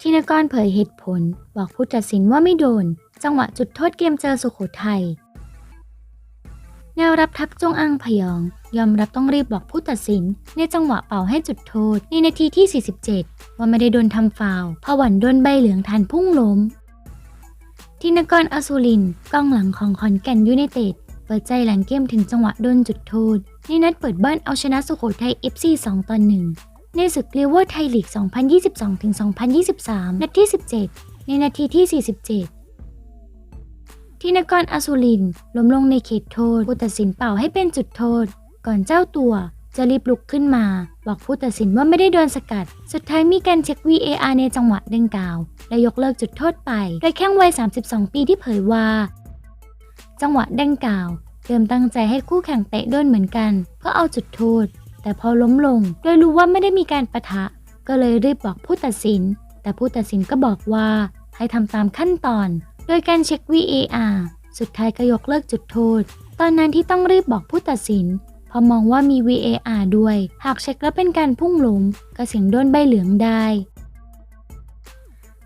ธินกรเผยเหตุผล บอกผู้ตัดสินว่าไม่โดน จังหวะจุดโทษเกมเจอสุโขทัยแนวรับทัพจงอังพยอง ยอมรับต้องรีบบอกผู้ตัดสิน ในจังหวะเป่าให้จุดโทษ ในนาทีที่ 47 ว่าไม่ได้โดนทำฟาวพะวันโดนใบเหลืองทันพุ่งล้มธินกรอสุรินทร์กองหลังของขอนแก่นยูไนเต็ดเปิดใจหลังเกมถึงจังหวะโดนจุดโทษในนัดเปิดบ้านเอาชนะสุโขทัย FC 2ต่อ1 ในศึกเรียกว่าไทยลีก 2022-2023 นัดที่ 17 ในนาทีที่ 47 ที่นกรอสุรินล้มลงในเขตโทษผู้ตัดสินเป่าให้เป็นจุดโทษ ก่อนเจ้าตัวจะรีบลุกขึ้นมา บอกผู้ตัดสินว่าไม่ได้โดนสกัด สุดท้ายมีการเช็ค VAR ในจังหวะดังกล่าว และยกเลิกจุดโทษไป โดยแข้งวัย 32 ปีที่เผยว่า จังหวะดังกล่าวเดิมตั้งใจให้คู่แข่งเตะโดนเหมือนกัน เพื่อเอาจุดโทษ แต่พอล้มลงโดยรู้ว่าไม่ได้มีการประทะ ก็เลยรีบบอกผู้ตัดสิน แต่ผู้ตัดสินก็บอกว่าให้ทำตามขั้นตอน โดยการเช็ค VAR สุดท้ายก็ยกเลิกจุดโทษ ตอนนั้นที่ต้องรีบบอกผู้ตัดสินเพอมองว่ามี VAR ด้วย หากเช็คแล้วเป็นการพุ่งล้มก็เสียงโดนใบเหลืองได้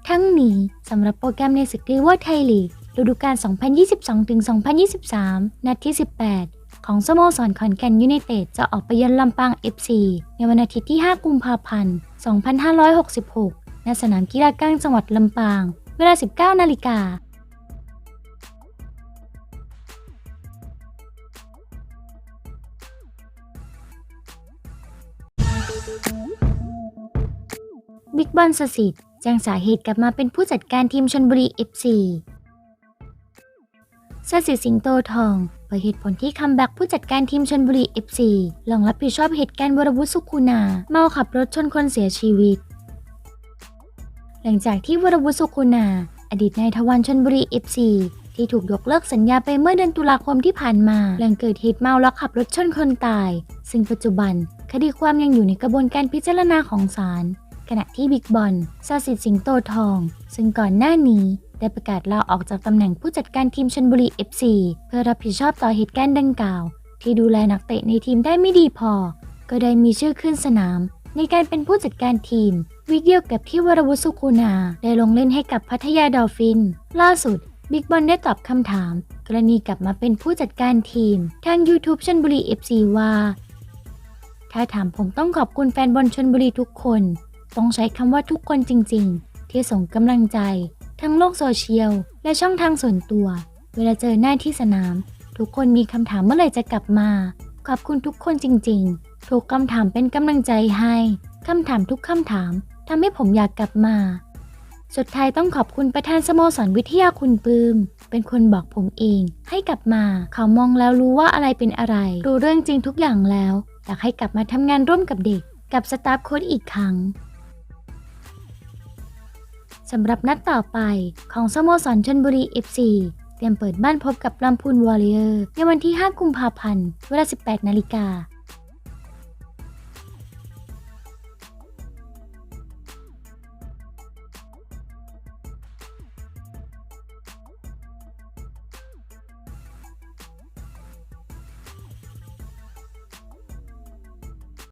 ทั้งนี้สำหรับโปรแกรมในศึกลีเวอร์ไทยลีกฤดูกาล2022-2023 นัดที่ 18 ของสโมสรขอนแก่นยูไนเต็ดจะออกไปเยือนลำปาง FC ในวันอาทิตย์ที่ 5 กุมภาพันธ์ 2566 ณ สนามกีฬากลางจังหวัดลำปาง เวลา 19 นาฬิกาบิ๊กบอลสสิทธิ์แจ้งสาเหตุกลับมาเป็นผู้จัดการทีมชนบุรี FC สสิสิงโตทองเผยเหตุผลที่คัมแบ็กผู้จัดการทีมชนบุรี FC หลังรับผิดชอบเหตุการณ์วรวุฒิสุขุนา เมาขับรถชนคนเสียชีวิต หลังจากที่วรวุฒิสุขุนา อดีตนายทวันชนบุรี FC ที่ถูกยกเลิกสัญญาไปเมื่อเดือนตุลาคมที่ผ่านมา หลังเกิดเหตุเมาแล้วขับรถชนคนตาย ซึ่งปัจจุบันคดีความยังอยู่ในกระบวนการพิจารณาของศาลขณะที่บิ๊กบอลซาสิสิงโตทอง ซึ่งก่อนหน้านี้ ได้ประกาศลาออกจากตำแหน่งผู้จัดการทีมชนบุรี FC เพื่อรับผิดชอบต่อเหตุการณ์ดังกล่าว ที่ดูแลนักเตะในทีมได้ไม่ดีพอ ก็ได้มีชื่อขึ้นสนาม ในการเป็นผู้จัดการทีม วิกเดียวกับที่วรวุฒิสุขุนาได้ลงเล่นให้กับพัทยาดอลฟิน ล่าสุดบิ๊กบอลได้ตอบคำถาม กรณีกลับมาเป็นผู้จัดการทีม ทาง YouTube ชนบุรี FC ว่า ถ้าถามผมต้องขอบคุณแฟนบอลชนบุรีทุกคน ต้องใช้คำว่าทุกคนจริง ๆ ที่ส่งกำลังใจ ทั้งโลกโซเชียล และช่องทางส่วนตัว เวลาเจอหน้าที่สนาม ทุกคนมีคำถามเมื่อไหร่จะกลับมา ขอบคุณทุกคนจริงๆ ทุกคำถามเป็นกำลังใจให้คำถามทุกคำถามทำให้ผมอยากกลับมา สุดท้ายต้องขอบคุณประธานสโมสรวิทยาคุณปืมเป็นคนบอกผมเอง ให้กลับมา เขามองแล้วรู้ว่าอะไรเป็นอะไร รู้เรื่องจริงทุกอย่างแล้ว อยากให้กลับมาทำงานร่วมกับเด็ก กับสตาฟโค้ชอีกครั้ง สำหรับนัดต่อไปของสโมสรชนบุรี FC เตรียมเปิดบ้านพบกับลำพูนวอริเออร์ในวันที่ 5 กุมภาพันธ์ เวลา 18 นาฬิกา